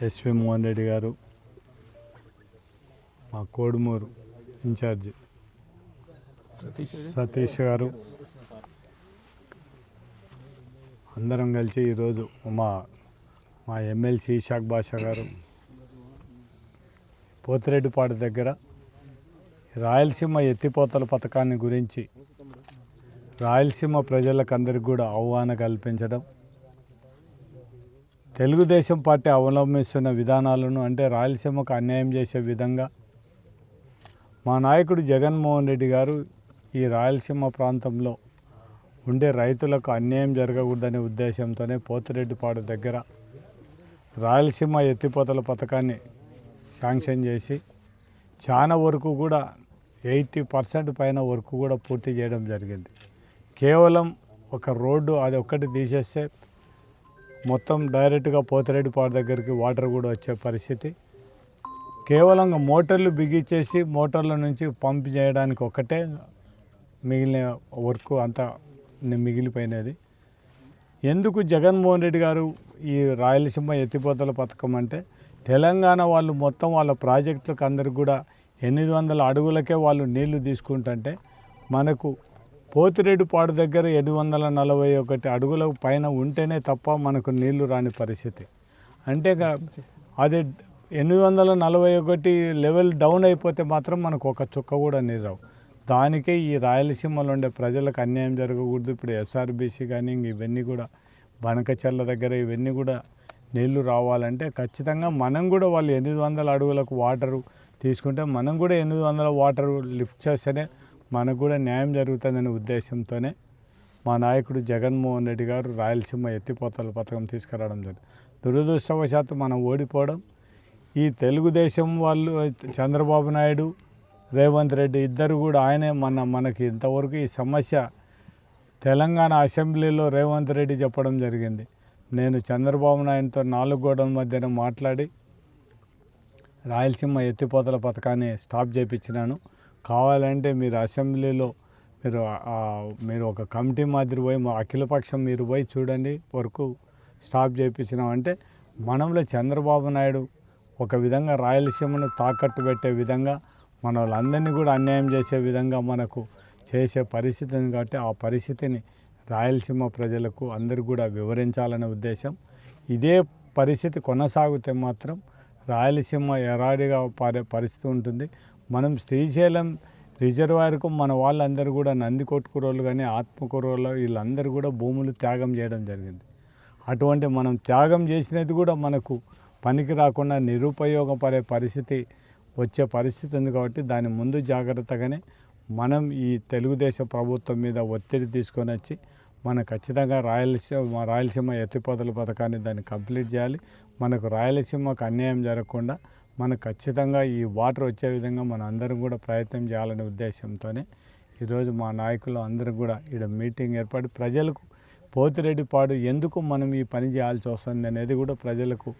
SP Mohan Reddy గారు మా Kodumur incharge Satish గారు? అందరం కలిసి ఈరోజు మా మా ఎమ్మెల్సీ ఇషాక్ బాషా గారు పోతిరెడ్డిపాడు దగ్గర రాయలసీమ ఎత్తిపోతల పథకాన్ని గురించి రాయలసీమ ప్రజలకు అందరికి కూడా ఆహ్వాన కల్పించడం తెలుగుదేశం పార్టీ అవలంబిస్తున్న విధానాలను అంటే రాయలసీమకు అన్యాయం చేసే విధంగా మా నాయకుడు జగన్మోహన్ రెడ్డి గారు ఈ రాయలసీమ ప్రాంతంలో ఉండే రైతులకు అన్యాయం జరగకూడదనే ఉద్దేశంతోనే పోతిరెడ్డిపాడు దగ్గర రాయలసీమ ఎత్తిపోతల పథకాన్ని శాంక్షన్ చేసి చాలా వరకు కూడా ఎయిటీ పర్సెంట్ పైన వరకు కూడా పూర్తి చేయడం జరిగింది. కేవలం ఒక రోడ్డు అది ఒక్కటి తీసేస్తే మొత్తం డైరెక్ట్గా పోతిరెడ్డిపాడు దగ్గరికి వాటర్ కూడా వచ్చే పరిస్థితి. కేవలం మోటార్లు బిగించేసి మోటార్ల నుంచి పంప్ చేయడానికి ఒక్కటే మిగిలిన వర్క్ అంతా మిగిలిపోయినది. ఎందుకు జగన్మోహన్ రెడ్డి గారు ఈ రాయలసీమ ఎత్తిపోతల పథకం అంటే తెలంగాణ వాళ్ళు మొత్తం వాళ్ళ ప్రాజెక్టులకు అందరికి కూడా ఎనిమిది వందల అడుగులకే వాళ్ళు నీళ్ళు తీసుకుంటుంటే మనకు పోతిరెడ్డిపాడు దగ్గర ఎనిమిది వందల నలభై ఒకటి అడుగుల పైన ఉంటేనే తప్ప మనకు నీళ్ళు రాని పరిస్థితి. అంటే అది ఎనిమిది వందల నలభై ఒకటి లెవెల్ డౌన్ అయిపోతే మాత్రం మనకు ఒక చుక్క కూడా నీరు రావు. దానికే ఈ రాయలసీమలో ఉండే ప్రజలకు అన్యాయం జరగకూడదు. ఇప్పుడు ఎస్ఆర్బీసీ కానీ ఇవన్నీ కూడా బనకచర్ల దగ్గర ఇవన్నీ కూడా నీళ్ళు రావాలంటే ఖచ్చితంగా మనం కూడా వాళ్ళు ఎనిమిది వందల అడుగులకు వాటరు తీసుకుంటే మనం కూడా ఎనిమిది వందల వాటర్ లిఫ్ట్ చేస్తేనే మనకు కూడా న్యాయం జరుగుతుందనే ఉద్దేశంతోనే మా నాయకుడు జగన్మోహన్ రెడ్డి గారు రాయలసీమ ఎత్తిపోతల పథకం తీసుకురావడం జరిగింది. దురదృష్టవశాత్తు మనం ఓడిపోవడం ఈ తెలుగుదేశం వాళ్ళు చంద్రబాబు నాయుడు రేవంత్ రెడ్డి ఇద్దరు కూడా ఆయనే మన మనకి ఇంతవరకు ఈ సమస్య తెలంగాణ అసెంబ్లీలో రేవంత్ రెడ్డి చెప్పడం జరిగింది. నేను చంద్రబాబు నాయుడుతో నాలుగు గోడల మధ్యన మాట్లాడి రాయలసీమ ఎత్తిపోతల పథకాన్ని స్టాప్ చేయించినాను కావాలంటే మీరు అసెంబ్లీలో మీరు మీరు ఒక కమిటీ మాదిరి పోయి మా అఖిలపక్షం మీరు పోయి చూడండి వరకు స్టాప్ చేయించినామంటే మనంలో చంద్రబాబు నాయుడు ఒక విధంగా రాయలసీమను తాకట్టు పెట్టే విధంగా మన వాళ్ళందరినీ కూడా అన్యాయం చేసే విధంగా మనకు చేసే పరిస్థితిని కాబట్టి ఆ పరిస్థితిని రాయలసీమ ప్రజలకు అందరూ కూడా వివరించాలనే ఉద్దేశం. ఇదే పరిస్థితి కొనసాగితే మాత్రం రాయలసీమ ఎరాడిగా పారే పరిస్థితి ఉంటుంది. మనం శ్రీశైలం రిజర్వాయర్కు మన వాళ్ళందరూ కూడా నందికొట్టుకురోళ్ళు కానీ ఆత్మకూరోళ్ళు వీళ్ళందరూ కూడా భూములు త్యాగం చేయడం జరిగింది. అటువంటి మనం త్యాగం చేసినది కూడా మనకు పనికి రాకుండా నిరుపయోగపడే పరిస్థితి వచ్చే పరిస్థితి ఉంది కాబట్టి దాని ముందు జాగ్రత్తగానే మనం ఈ తెలుగుదేశం ప్రభుత్వం మీద ఒత్తిడి తీసుకొని వచ్చి మనం ఖచ్చితంగా రాయలసీమ రాయలసీమ ఎత్తిపోతల పథకాన్ని దాన్ని కంప్లీట్ చేయాలి. మనకు రాయలసీమకు అన్యాయం జరగకుండా మనకు ఖచ్చితంగా ఈ వాటర్ వచ్చే విధంగా మనం అందరం కూడా ప్రయత్నం చేయాలనే ఉద్దేశంతోనే ఈరోజు మా నాయకులు అందరూ కూడా ఇక్కడ మీటింగ్ ఏర్పాటు ప్రజలకు పోతిరెడ్డిపాడు ఎందుకు మనం ఈ పని చేయాల్సి వస్తుంది అనేది కూడా ప్రజలకు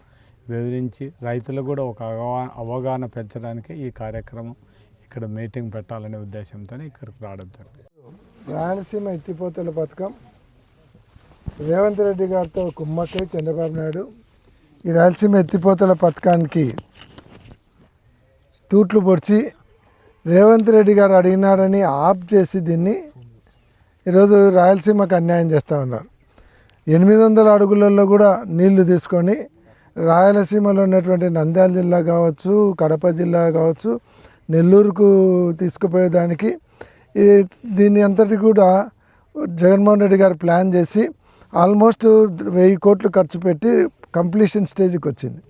వివరించి రైతులకు కూడా ఒక అవగా- అవగాహన పెంచడానికి ఈ కార్యక్రమం ఇక్కడ మీటింగ్ పెట్టాలనే ఉద్దేశంతో ఇక్కడికి రావడం జరిగింది. రాయలసీమ ఎత్తిపోతల పథకం. రేవంత్ రెడ్డి గారితో కుమ్మక్కై చంద్రబాబు నాయుడు ఈ రాయలసీమ ఎత్తిపోతల పథకానికి తూట్లు పొడిచి రేవంత్ రెడ్డి గారు అడిగినాడని ఆప్ చేసి దీన్ని ఈరోజు రాయలసీమకు అన్యాయం చేస్తూ ఉన్నారు. ఎనిమిది వందల అడుగులలో కూడా నీళ్ళు తీసుకొని రాయలసీమలో ఉన్నటువంటి నంద్యాల జిల్లా కావచ్చు కడప జిల్లా కావచ్చు నెల్లూరుకు తీసుకుపోయేదానికి ఈ దీన్ని అంతటి కూడా జగన్మోహన్ రెడ్డి గారు ప్లాన్ చేసి ఆల్మోస్ట్ వెయ్యి కోట్లు ఖర్చు పెట్టి కంప్లీషన్ స్టేజ్కి వచ్చింది.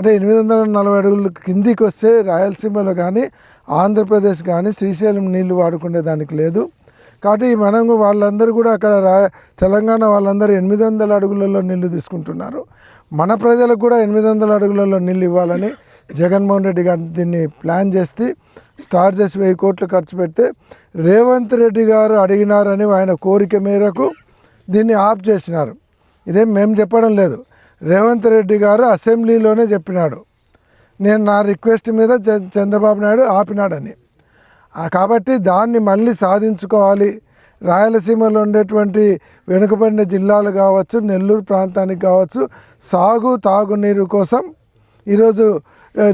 అంటే ఎనిమిది వందల నలభై అడుగుల కిందికి వస్తే రాయలసీమలో కానీ ఆంధ్రప్రదేశ్ కానీ శ్రీశైలం నీళ్ళు వాడుకునే దానికి లేదు. కాబట్టి మనం వాళ్ళందరూ కూడా అక్కడ రా తెలంగాణ వాళ్ళందరూ ఎనిమిది వందల అడుగులలో నీళ్ళు తీసుకుంటున్నారు. మన ప్రజలకు కూడా ఎనిమిది వందల అడుగులలో నీళ్ళు ఇవ్వాలని జగన్మోహన్ రెడ్డి గారు దీన్ని ప్లాన్ చేసి స్టార్ట్ చేసి వెయ్యి కోట్లు ఖర్చు పెడితే రేవంత్ రెడ్డి గారు అడిగినారని ఆయన కోరిక మేరకు దీన్ని ఆఫ్ చేసినారు. ఇదేం మేము చెప్పడం లేదు. రేవంత్ రెడ్డి గారు అసెంబ్లీలోనే చెప్పినాడు. నేను నా రిక్వెస్ట్ మీద చంద్రబాబు నాయుడు ఆపినాడని. కాబట్టి దాన్ని మళ్ళీ సాధించుకోవాలి. రాయలసీమలో ఉండేటువంటి వెనుకబడిన జిల్లాలు కావచ్చు నెల్లూరు ప్రాంతానికి కావచ్చు సాగు తాగునీరు కోసం ఈరోజు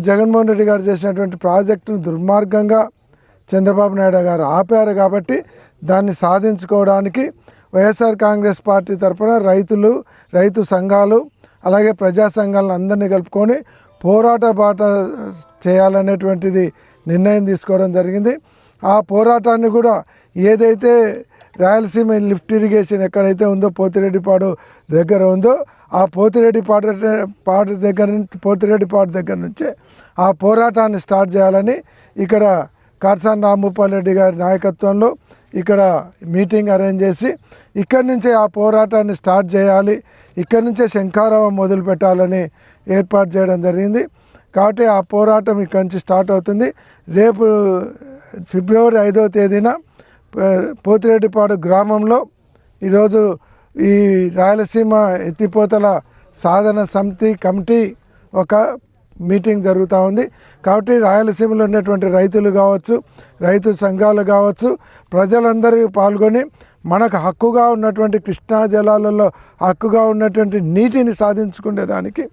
జగన్మోహన్ రెడ్డి గారు చేసినటువంటి ప్రాజెక్టును దుర్మార్గంగా చంద్రబాబు నాయుడు గారు ఆపారు కాబట్టి దాన్ని సాధించుకోవడానికి వైఎస్ఆర్ కాంగ్రెస్ పార్టీ తరఫున రైతులు రైతు సంఘాలు అలాగే ప్రజా సంఘాలను అందరినీ కలుపుకొని పోరాట బాట చేయాలనేటువంటిది నిర్ణయం తీసుకోవడం జరిగింది. ఆ పోరాటాన్ని కూడా ఏదైతే రాయలసీమ లిఫ్ట్ ఇరిగేషన్ ఎక్కడైతే ఉందో పోతిరెడ్డిపాడు దగ్గర ఉందో ఆ పోతిరెడ్డిపాడు పాడు దగ్గర నుంచి పోతిరెడ్డిపాడు దగ్గర నుంచే ఆ పోరాటాన్ని స్టార్ట్ చేయాలని ఇక్కడ కాట్సాన్ రాంభూపాల్ రెడ్డి గారి నాయకత్వంలో ఇక్కడ మీటింగ్ అరేంజ్ చేసి ఇక్కడి నుంచే ఆ పోరాటాన్ని స్టార్ట్ చేయాలి. ఇక్కడి నుంచే శంఖారావం మొదలు పెట్టాలని ఏర్పాటు చేయడం జరిగింది. కాబట్టి ఆ పోరాటం ఇక్కడి నుంచి స్టార్ట్ అవుతుంది. రేపు ఫిబ్రవరి ఐదవ తేదీన పోతిరెడ్డిపాడు గ్రామంలో ఈరోజు ఈ రాయలసీమ ఎత్తిపోతల సాధన సమితి కమిటీ ఒక మీటింగ్ జరుగుతూ ఉంది. కాబట్టి రాయలసీమలో ఉన్నటువంటి రైతులు కావచ్చు రైతు సంఘాలు కావచ్చు ప్రజలందరూ పాల్గొని మనకు హక్కుగా ఉన్నటువంటి కృష్ణా జలాలలో హక్కుగా ఉన్నటువంటి నీటిని సాధించుకునేదానికి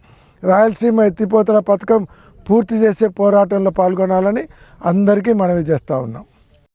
రాయలసీమ ఎత్తిపోతల పథకం పూర్తి చేసే పోరాటంలో పాల్గొనాలని అందరికీ మనవి చేస్తూ ఉన్నాం.